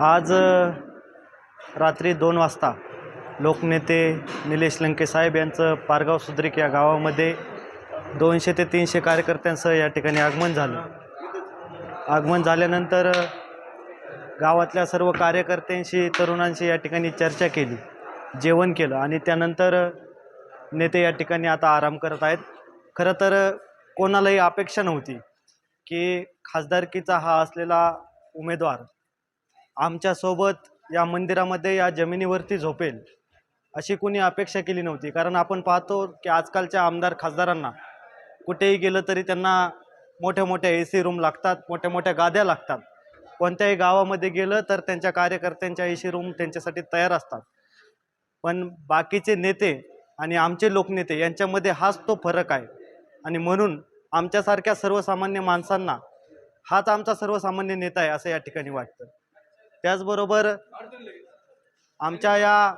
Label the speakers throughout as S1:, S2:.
S1: आज रात्री दोन वाजता लोकनेते निलेश लंके साहेब यांचं पारगाव सुद्रिक या गावामध्ये दोनशे ते तीनशे कार्यकर्त्यांसह या ठिकाणी आगमन झालं. आगमन झाल्यानंतर गावातल्या सर्व कार्यकर्त्यांशी तरुणांशी या ठिकाणी चर्चा केली जेवण केलं आणि त्यानंतर नेते या ठिकाणी आता आराम करत आहेत. खरं तर कोणालाही अपेक्षा नव्हती की खासदारकीचा हा असलेला उमेदवार आमच्यासोबत या मंदिरामध्ये या जमिनीवरती झोपेल अशी कुणी अपेक्षा केली नव्हती. कारण आपण पाहतो की आजकालच्या आमदार खासदारांना कुठेही गेलं तरी त्यांना मोठ्या मोठ्या ए सी रूम लागतात मोठ्या मोठ्या गाद्या लागतात. कोणत्याही गावामध्ये गेलं तर त्यांच्या कार्यकर्त्यांच्या ए सी रूम त्यांच्यासाठी तयार असतात. पण बाकीचे नेते आणि आमचे लोकनेते यांच्यामध्ये हाच तो फरक आहे. आणि म्हणून आमच्यासारख्या सर्वसामान्य माणसांना हाच आमचा सर्वसामान्य नेता आहे असं या ठिकाणी वाटतं. त्याचबरोबर आमच्या या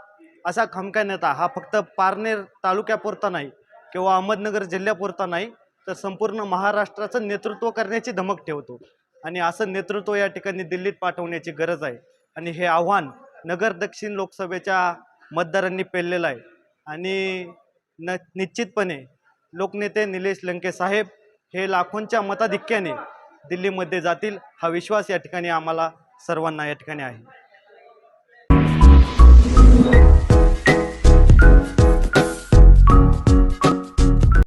S1: असा खमका नेता हा फक्त पारनेर तालुक्यापुरता नाही किंवा अहमदनगर जिल्ह्यापुरता नाही तर संपूर्ण महाराष्ट्राचं नेतृत्व करण्याची धमक ठेवतो. आणि असं नेतृत्व या ठिकाणी दिल्लीत पाठवण्याची गरज आहे. आणि हे आव्हान नगर दक्षिण लोकसभेच्या मतदारांनी पेललेलं आहे. आणि न निश्चितपणे लोकनेते निलेश लंके साहेब हे लाखोंच्या मताधिक्याने दिल्लीमध्ये जातील हा विश्वास या ठिकाणी आम्हाला सर्वांना या ठिकाणी आहे.